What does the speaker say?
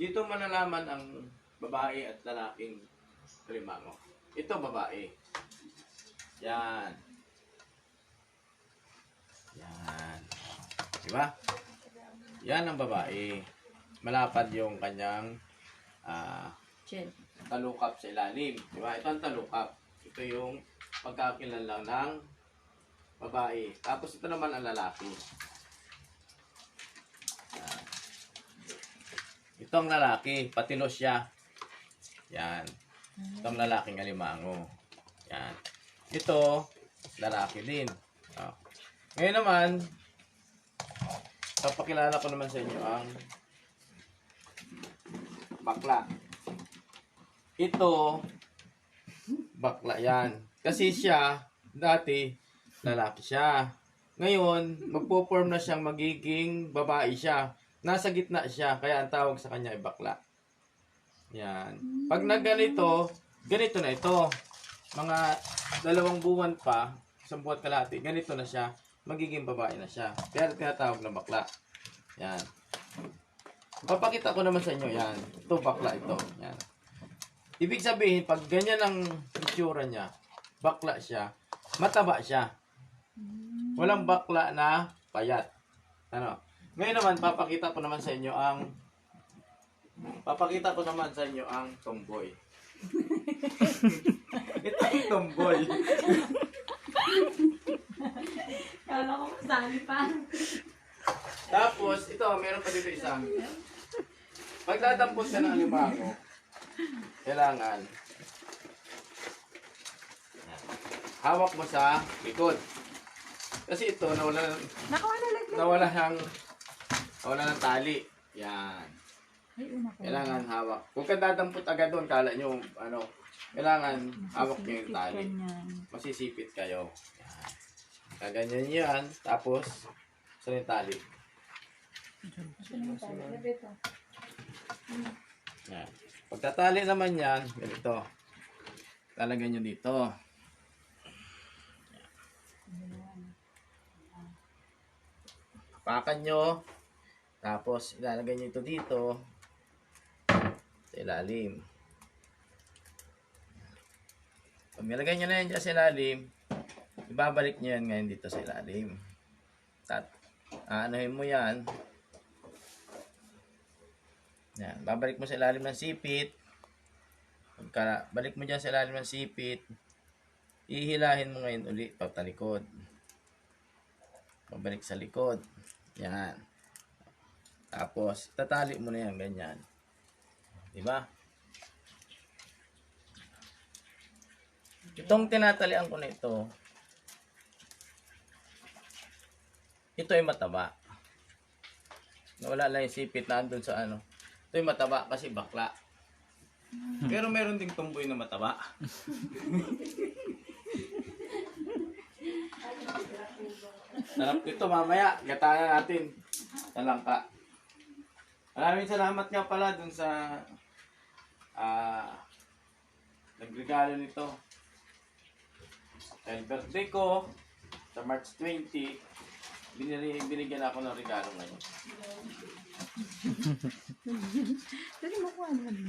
Dito malalaman ang babae at lalaking kalimango. Ito babae. Yan. Yan. Di ba? Yan ang babae. Malapad yung kanyang ah, Chin. talukap sa ilalim. Di ba? Ito ang talukap. Ito yung pagkakilanlang ng babae. Tapos ito naman ang lalaki. Ito ang lalaki. Patilos siya. Yan. Ito ang lalaking alimango. Yan. Ito, lalaki din. Ah. Ngayon naman, papakilala ko naman sa inyo ang bakla. Ito, bakla yan. Kasi siya, dati, lalaki siya. Ngayon, magpo-form na siyang magiging babae siya. Nasa gitna siya, kaya ang tawag sa kanya ay bakla. Yan. Pag nagganito, ganito na ito. Mga dalawang buwan pa, isang buwan kalahati, ganito na siya. Magiging babae na siya. Kaya tinatawag na bakla. Yan. Papakita ko naman sa inyo yan. Ito bakla ito. Yan. Ibig sabihin, pag ganyan ang itsura niya, bakla siya, mataba siya. Walang bakla na payat. Ano? Ngayon naman, papakita ko naman sa inyo ang papakita ko naman sa inyo ang tomboy. ito ang tomboy. Kala ko kasali pa. Tapos, ito, meron pa dito isa. Pagtatampos ka ng alimango, kailangan hawak mo sa likod. Kasi ito, nawala, Nakuha na lang. nawala ng, nawala ng tali. Yan. Ay. Kailangan hawak. Huwag ka dadampot agad doon, kala nyo, ano, kailangan hawak nyo yung tali. Masisipit kayo. Yan. Kaganyan yan. Tapos, saan yung tali? Yan. Pagtatali naman yan, ganito. Talagyan nyo dito. Pakan nyo. Tapos, ilalagay nyo ito dito. Sa ilalim. Pag nilagay nyo na yan dyan sa ilalim, ibabalik nyo yan ngayon dito sa ilalim. Tat, aanohin mo yan. Yan, babalik mo sa ilalim ng sipit. Pagka balik mo dyan sa ilalim ng sipit, ihilahin mo ngayon uli patalikod. Pabalik sa likod. Yan. Tapos, tatali mo na yan, ganyan. Di ba? Itong tinatalian ko na ito, ito ay mataba. Nawala lang yung sipit na andun sa ano. Ito yung mataba kasi bakla. Pero meron ding tumboy na mataba. Sarap ito mamaya. Gatayan natin. Sa langka. Maraming salamat nga pala dun sa ah nagregalo nito. Dahil birthday ko sa March 20, binili, binigyan ako ng regalo ngayon. Dali mo.